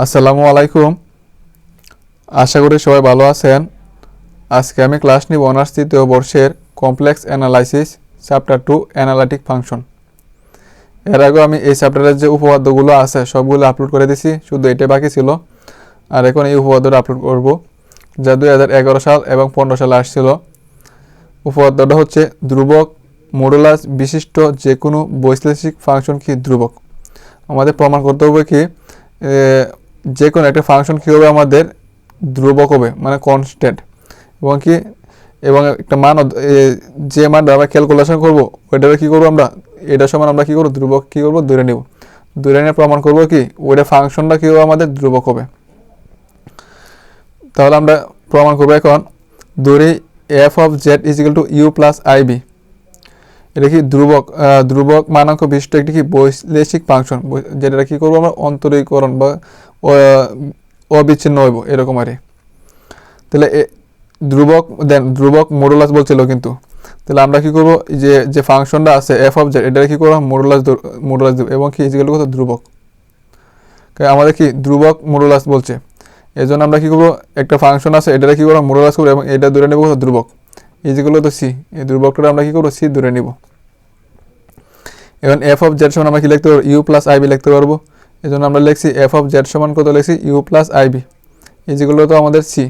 আসসালামু আলাইকুম। আশা করি সবাই ভালো আছেন। আজকে আমি ক্লাস নিব অনার্স তৃতীয় বর্ষের complex analysis, chapter two, analytic function. এর আগে আমি এই চ্যাপ্টারের যে উপপাদ্যগুলো আছে, সবগুলো আপলোড করে দিছি, শুধু এটা বাকি ছিল। আর এখন এই উপপাদ্যটা আপলোড করব, যা দুই হাজার এগারো সাল এবং পনেরো সালে আসছিল। উপপাদ্যটা হচ্ছে, ধ্রুবক, মডুলাস বিশিষ্ট যে কোনো বৈশ্লেষিক ফাংশন কি ধ্রুবক? আমাদের প্রমাণ করতে হবে কি যে কোনো একটা ফাংশন কী হবে আমাদের? ধ্রুবক হবে মানে কনস্ট্যান্ট এবং কি? এবং একটা মান যে মান আমরা ক্যালকুলেশন করব ওইটারে কী করব আমরা? এটার সমান আমরা কী করব? ধ্রুবক কী করব? ধরে নিব। ধরে নিয়ে প্রমাণ করব কি? ওইটা ফাংশনটা কী হবে আমাদের? ধ্রুবক হবে। তাহলে আমরা প্রমাণ করব এখন। ধরি f of z is equal to u plus i v এটা কি ধ্রুবক ধ্রুবক মানাঙ্ক বিশিষ্ট একটি কি বৈশ্লেষিক ফাংশন? যেটা কি করব আমরা? অন্তরীকরণ বা অবিচ্ছিন্ন হইব, এরকম আর। তাহলে ধ্রুবক, দেন ধ্রুবক মডুলাস বলছিল কিন্তু। তাহলে আমরা কি করব? যে যে ফাংশনটা আছে এফ অফ জেড এটা কি করব মডুলাস মডুলাস দেব এবং কি ইজিক্যাল কত? ধ্রুবক। আমাদের কি ধ্রুবক মডুলাস বলছে। এই জন্য আমরা কি করব? একটা ফাংশন আছে এটা কি করব মডুলাস করব, এবং এটা ধরে নেব কত? ধ্রুবক ইজিগুলো তো সি এই ধ্রুবকটা আমরা কি করব সি ধরে নিব। এখন এফ অফ জেড সমান আমরা কি লিখতে পারব? ইউ প্লাস আইবি লিখতে পারব। এই জন্য আমরা লিখছি এফ অফ জেড সমান কত লিখছি? ইউ প্লাস আইবি ইজিগুলো তো আমাদের সি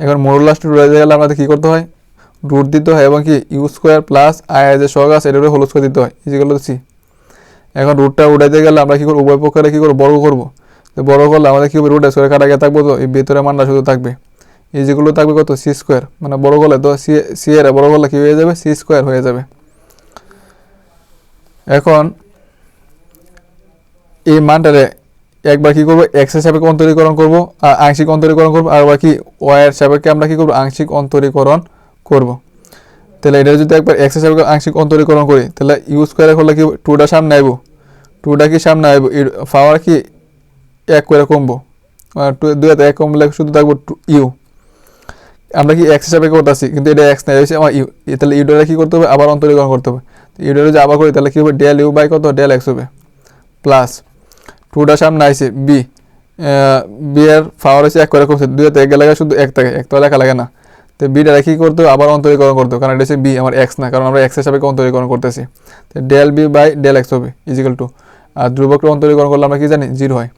এখন মোরলাস টু রয়ে গেলে আমাদের কী করতে হয়? রুট দিতে হয় এবং কি ইউ স্কোয়ার প্লাস আই যে সহগ আছে এটা হোল স্কোয়ার দিতে হয়। ইজিগুলো তো সি এখন রুটটা উঠাইতে গেলে আমরা কী করব? উভয় পক্ষে কী করব? বর্গ করব। তো বর্গ করলে আমাদের কী হবে? রুট স্কোয়ার কাটা গিয়ে থাকব তো? এই ভিতরে মানটা শুধু থাকবে। এই যেগুলো থাকবে কত? সি স্কোয়ার মানে বড় করলে তো সি এর বড় করলে কী হয়ে যাবে? সি স্কোয়ার হয়ে যাবে। এখন এই মানটারে একবার কি করব? এক্সের সাপেক্ষে অন্তরীকরণ করব, আর আংশিক অন্তরীকরণ করব, আর বাকি ওয়াই এর সাপেক্ষে আমরা কি করব? আংশিক অন্তরীকরণ করব। তাহলে এটা যদি একবার এক্সের সাপেক্ষে আংশিক অন্তরীকরণ করি, তাহলে ইউ স্কোয়ারে করলে কি টুটা সামনে আইব? টুটা কি সামনে আইব? পাওয়ার কি এক করে কমবো? আর টু দুই এক কমলে শুধু থাকব ইউ আমরা কি এক্স হিসাবে করতে করতেছি? কিন্তু এটা এক্স নাই হয়েছে আমার ইউ তাহলে ইউটারে কী করতে হবে? আবার অন্তরীকরণ করতে হবে। ইউটারে যদি আবার করি, তাহলে কি হবে? ডেল ইউ বাই কত? ডেল এক্স হবে। প্লাস টুটা সামনে আইছে বি বি এর পাওয়ার হচ্ছে এক করে কমছে। দুই হাতে এক লাগে শুধু এক থাকে, এক তো লেখা লাগে না। তো বিটা কি করতে হবে, আবার অন্তরীকরণ করতে হবে, কারণ এটা হচ্ছে বি আমার এক্স না, কারণ আমরা এক্স হিসাবে অন্তরীকরণ করতেছি? তো del v by del x হবে ইজিক্যাল টু আর ধ্রুবকটা অন্তরীকরণ করলে আমরা কি জানি? জিরো হয়।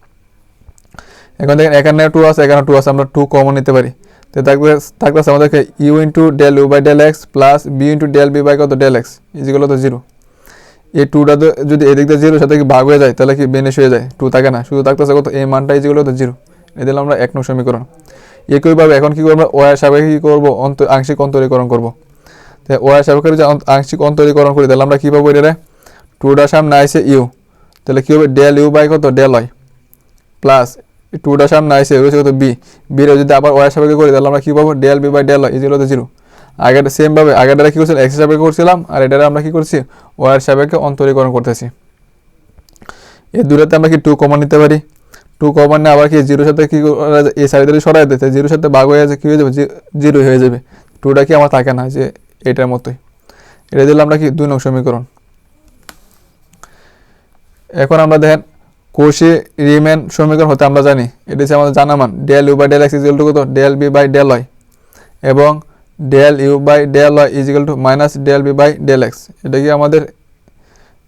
এখন দেখেন এখানে টু আছে, এখানে টু আছে, আমরা টু কমন নিতে পারি। তো থাকবে আমাদেরকে u into del u by del x plus v into del v by কত? ডেল এক্স ইজিগুলো তো জিরো এই টুটা যদি এদিক দিয়ে জিরো সাথে কি ভাগ হয়ে যায়? তাহলে কি বেনিশ হয়ে যায়? টু থাকে না। শুধু থাকতেছে কত? এই মানটা ইজিগুলো তো জিরো এ দিলাম আমরা এক নং সমীকরণ। একইভাবে এখন কি করব? আমরা ওয়ার সাপেক্ষে কি করব? অন্ত আংশিক অন্তরীকরণ করব। তো ওয়ার সাপেক্ষে অন্ত- আংশিক অন্তরীকরণ করি, তাহলে আমরা কী পাবো এটা টুটার সামনে আইসে ইউ তাহলে কী হবে? ডেল ইউ বাই কত? ডেল হয় প্লাস টুটার সামনে আসে রয়েছে কত বি বি রে যদি আবার ওয়াই সাপেক্ষে করি, তাহলে আমরা কি পাবো? ডেল বি বাই ডেল হয় ইজিগুলো তো জিরো আগেটা সেম ভাবে আগেটা কি করছিলাম? এক্স সাপেক্ষে করছিলাম, আর এটারে আমরা কি করছি? ওয়ার সাপেক্ষে অন্তরীকরণ করতেছি। এই দূরেতে আমরা কি টু কমন নিতে পারি? টু কমন নিয়ে আবার কি জিরোর সাথে কি? এই সাইডে সরাই দিতে জিরোর সাথে ভাগ হয়ে যাচ্ছে, কি হয়ে যাবে? জিরো হয়ে যাবে। টুটা কি আমার থাকে না, যে এটার মতোই। এটা দিলাম আমরা কি? দুই নং সমীকরণ। এখন আমরা দেখেন কোষে রিমেন সমীকরণ হতে আমরা জানি। এটা হচ্ছে আমাদের জানা মান। Del u by del x is equal to কত? ডেল বি বাই ডেল হয় এবং ডেল ইউ বাই ডেল হয় is equal to minus del v by del x. এটা কি আমাদের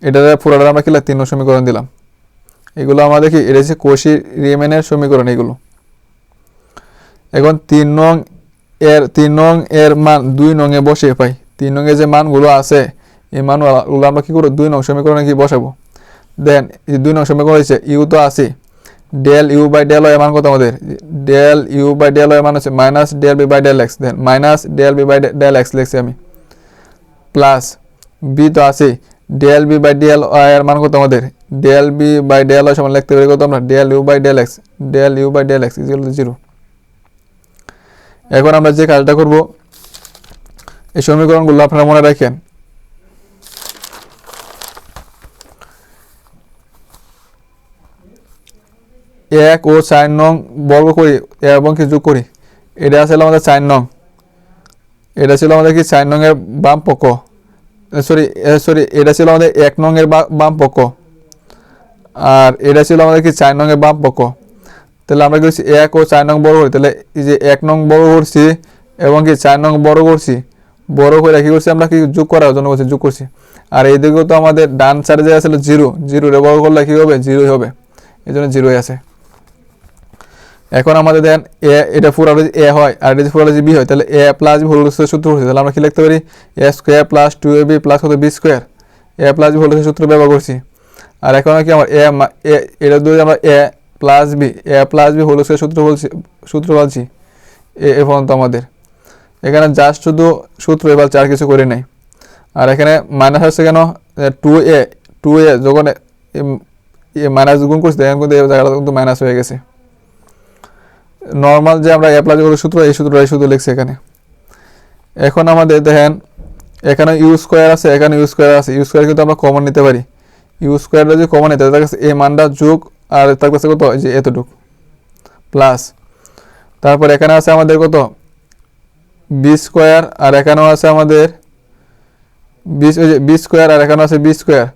এটা পুরোটা আমরা কি লিখলাম? তিন সমীকরণ দিলাম। এগুলো আমাদের কি? এটা হচ্ছে কোষি রিমেনের সমীকরণ এগুলো। এখন তিন নং এর তিন নং এর মান দুই নং এ বসে পাই। তিন নং এর যে মানগুলো আছে, এই মানগুলো আমরা কী করব? দুই নং সমীকরণে কি বসাবো? দেন দুই নং সমীকরণ হয়েছে ইউ তো আছে ডেল ইউ বাই ডেল এর মান কত আমাদের? ডেল ইউ বাই ডেল এর মান হচ্ছে minus del v by del x then minus del v by del x লিখছি আমি। প্লাস বি তো আছে del v by del y এর মান কত আমাদের? Del v by del y সমান লিখতে পারি কত আমরা? Del u by del x del u by del x is equal to zero এখন আমরা যে কাজটা করব, এই সমীকরণগুলো আপনারা মনে রাখেন। এক ও চার নং বর্গ করি এবং কি যোগ করি। এটা ছিল আমাদের চার নং। এটা ছিল আমাদের কি? চার নং এর বাম পক্ষ। সরি সরি এটা ছিল আমাদের এক নং এর বা- বাম পক্ষ। আর এটা ছিল আমাদের কি? চার নং এর বাম পক্ষ। তাহলে আমরা করছি এক ও চার নং বড় করি, তাহলে এই যে এক নং বড় করছি এবং কি চার নং বড় করছি বড় করে কি করছি আমরা কি? যোগ করার জন্য করছি, যোগ করছি। আর এইদিকেও তো আমাদের ডান সাইডে যে আসলে জিরো জিরো রে বড় করলে কি হবে? জিরোই হবে। এই জন্য জিরোই আছে। এখন আমাদের দেন এ, এটা পুরো এ হয়, আর এটা যদি বি হয়, তাহলে এ প্লাস বি হোল সূত্র হচ্ছে তাহলে আমরা কি লিখতে পারি? A square plus two a b plus কত b square a plus b whole সূত্র ব্যবহার করছি। আর এখন কি আমার এ এটা দিয়ে আমরা a plus b a plus b whole square সূত্র বলছি সূত্র বলছি, এ এ পর্যন্ত আমাদের। এখানে জাস্ট শুধু সূত্র, এবার চার কিছু করি নাই। আর এখানে মাইনাস আসছে কেন? টু এ টু এ যখন এ মাইনাস গুণ করছি, তখন কিন্তু এই জায়গাটা কিন্তু মাইনাস হয়ে গেছে। নর্মাল যে আমরা অ্যাপ্লাই করি সূত্র, এই সূত্রটাই শুধু লিখছি এখানে। এখন আমাদের দেখেন, এখানে ইউ স্কোয়ার আছে, এখানে ইউ স্কোয়ার আছে। ইউ স্কোয়ার কিন্তু আমরা কমন নিতে পারি। ইউ স্কোয়ারটা যদি কমন নিতে তার কাছে এই মানটা যোগ, আর তার কাছে কত? এই যে এতটুক। প্লাস তারপর এখানে আছে আমাদের কত? বি স্কোয়ার আর এখানেও আছে আমাদের বিশ ওই যে বি স্কোয়ার আর এখানেও আছে বি স্কোয়ার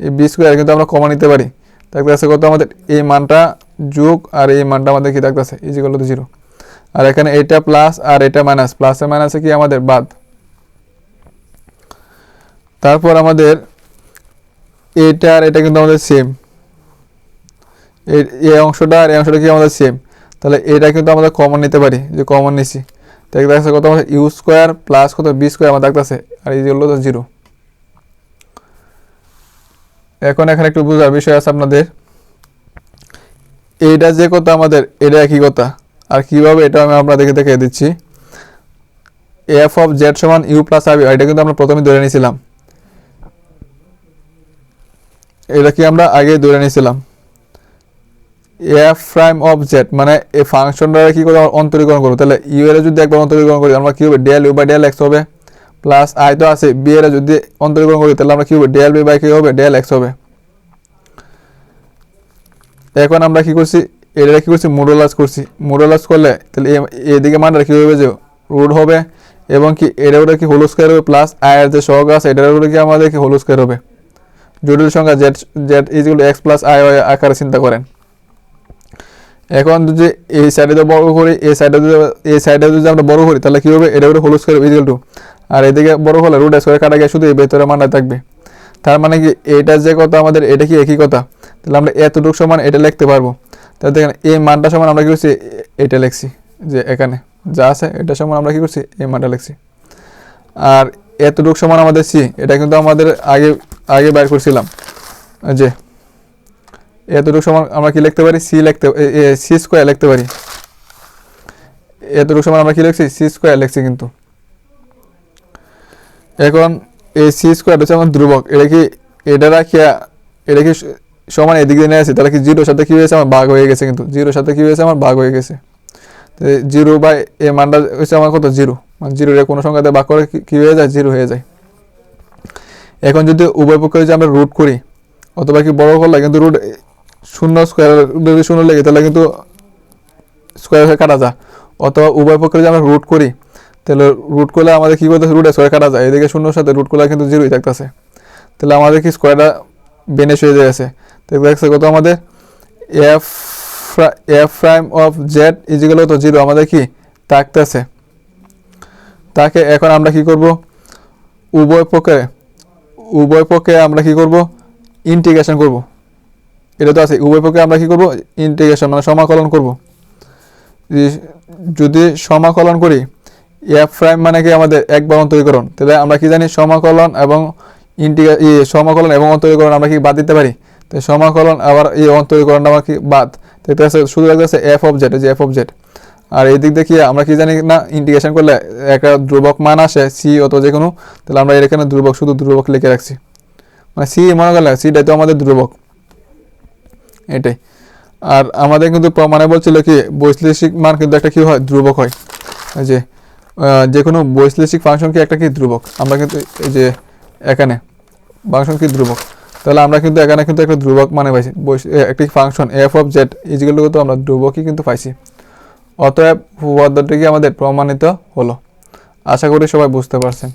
এই বি স্কোয়ার কিন্তু আমরা কমন নিতে পারি। তার কাছে কত? আমাদের এই মানটা যোগ আর এই মানটা আমাদের কি থাকতেছে? ইজিকাল টু জিরো আর এখানে এটা প্লাস আর এটা মাইনাস প্লাসে মাইনাসে কি আমাদের? বাদ। তারপর আমাদের এটা আর এটা কিন্তু আমাদের সেম এই অংশটা আর এই অংশটা কি আমাদের সেম তাহলে এটা কিন্তু আমরা কমন নিতে পারি, যে কমন নিছি। তাই দেখতেছে কত আমাদের ইউ স্কোয়ার প্লাস কত বি স্কোয়ার আমার থাকতেছে, আর এই হলো তো জিরো এখন এখানে একটু বোঝার বিষয় আছে আপনাদের। এইটা যে কথা আমাদের, এটা একই কথা। আর কীভাবে এটা আমি আপনাদেরকে দেখে দিচ্ছি। এফ অফ জেড সমান ইউ প্লাস আবি এটা কিন্তু আমরা প্রথমে ধরে নিয়েছিলাম। এটা কি আমরা আগে ধরে নিয়েছিলাম? এফ প্রাইম অফ জেড মানে এই ফাংশনটা কি করে অন্তরীকরণ করব? তাহলে ইউ এর যদি একবার অন্তরীকরণ করি, আমরা কি হবে? Del u by del x হবে। প্লাস আই তো আছে বি এর যদি অন্তরীকরণ করি, তাহলে আমরা কি হবে? ডেল বি বাই কি হবে ডেল এক্স হবে। এখন আমরা কি করছি? এটা কি করছি? মোডোলাস করছি। মোডোলাস করলে তাহলে এদিকে মানটা কি হবে যে রুট হবে এবং কি এটা ওটা কি হোল স্কোয়ার হবে প্লাস আয়ের যে সহগ আছে, এটার উপরে কি আমাদের কি হোল স্কোয়ার হবে? জটিল সংখ্যা জেড জেড ইজগুলো এক্স প্লাস আই আকারে চিন্তা করেন। এখন যদি এই সাইডে যদি বড় করি, এই সাইডে যদি, এই সাইডে যদি আমরা বড় করি, তাহলে কি হবে? এটা হবে whole square is equal to আর এদিকে বড় হলে রুট স্কোয়ার কাটা গিয়ে শুধু এই ভেতরে মানটা থাকবে। তার মানে কি এটা যে কথা আমাদের, এটা কি একই কথা? তাহলে আমরা এতটুকু সমান এটা লিখতে পারব। তাহলে দেখেন, এই মানটা সমান আমরা কি করছি? এটা লিখছি, যে এখানে যা আছে এটা সমান আমরা কি করছি? এই মানটা লিখছি। আর এতটুকু সমান আমাদের সি এটা কিন্তু আমাদের আগে আগে বাইর করছিলাম। যে এতটুকু সমান আমরা কি লিখতে পারি? সি লিখতে সি স্কোয়ার লিখতে পারি। এতটুকু সমান আমরা কি লিখছি? সি স্কোয়ার লিখছি কিন্তু। এখন এই সি স্কোয়ার হচ্ছে আমার ধ্রুবক। এটা কি, এটা রাখিয়া, এটা কি সমান এদিক দিয়ে আসি, তাহলে কি জিরোর সাথে কী হয়েছে? আমার ভাগ হয়ে গেছে কিন্তু। জিরোর সাথে কী হয়েছে? আমার ভাগ হয়ে গেছে। জিরো বাই এ মানটা হচ্ছে আমার কত? জিরো মানে জিরোর কোনো সংখ্যাতে ভাগ করে কি- হয়ে যায়? জিরো হয়ে যায়। এখন যদি উভয় পক্ষে যদি আমরা রুট করি, অথবা কি বড় করলে, কিন্তু রুট শূন্য স্কোয়ার যদি শূন্য লেগে তাহলে কিন্তু স্কোয়ার হয়ে কাটা যায়। অথবা উভয় পক্ষে যদি আমরা রুট করি, তাহলে রুট করলে আমাদের কী করতে রুটে স্কোয়ার কাটা যায়। এদিকে শূন্যর সাথে রুট করলে কিন্তু জিরোই থাকতেছে। তাহলে আমাদের কি স্কোয়ারটা বেনেশ হয়ে যাচ্ছে তো দেখছে কত আমাদের? F f prime of z is equal to zero আমাদের কি? থাকতেছে তাকে এখন আমরা কি করব? উভয় পক্ষে উভয় পক্ষে আমরা কি করব? ইন্টিগ্রেশন করব। এটা তো আছে, উভয় পক্ষে আমরা কি করব? ইন্টিগ্রেশন মানে সমাকলন করব। যদি- সমাকলন করি এফ প্রাইম মানে কি? আমাদের একবার অন্তরীকরণ। তাহলে আমরা কি জানি? সমাকলন এবং ইন্টিগ্রে সমাকলন এবং অন্তরীকরণ আমরা কি বাদ দিতে পারি? তো সমাকলন আবার এই অন্তরীকরণটা আমার কি বাদ? তো এটা আছে শুধু লাগতেছে এফ অফ জেড যে এফ অফ জেড আর এই দিক কি আমরা কি জানি না ইন্টিগ্রেশন করলে একটা ধ্রুবক মান আসে সি অত যে কোনো, তাহলে আমরা এখানে ধ্রুবক, শুধু ধ্রুবক লিখে রাখছি। মানে সি মনে করলে সিটাই তো আমাদের ধ্রুবক। এটাই। আর আমাদের কিন্তু প্রমাণে বলছিল কি, বৈশ্লেষিক মান কিন্তু একটা কি হয়, ধ্রুবক হয়। যে যে কোনো বৈশ্লেষিক ফাংশন কি একটা কি ধ্রুবক? আমরা কিন্তু এই যে, এখানে ফাংশন কি ধ্রুবক? তাহলে আমরা কিন্তু এখানে কিন্তু একটা ধ্রুবক মানে পাইছি। একটি ফাংশন এফ অফ জেড ইজিগুলো তো আমরা ধ্রুবকই কিন্তু পাইছি। অতএব পদ্ধতিটি আমাদের প্রমাণিত হলো? আশা করি সবাই বুঝতে পারছেন।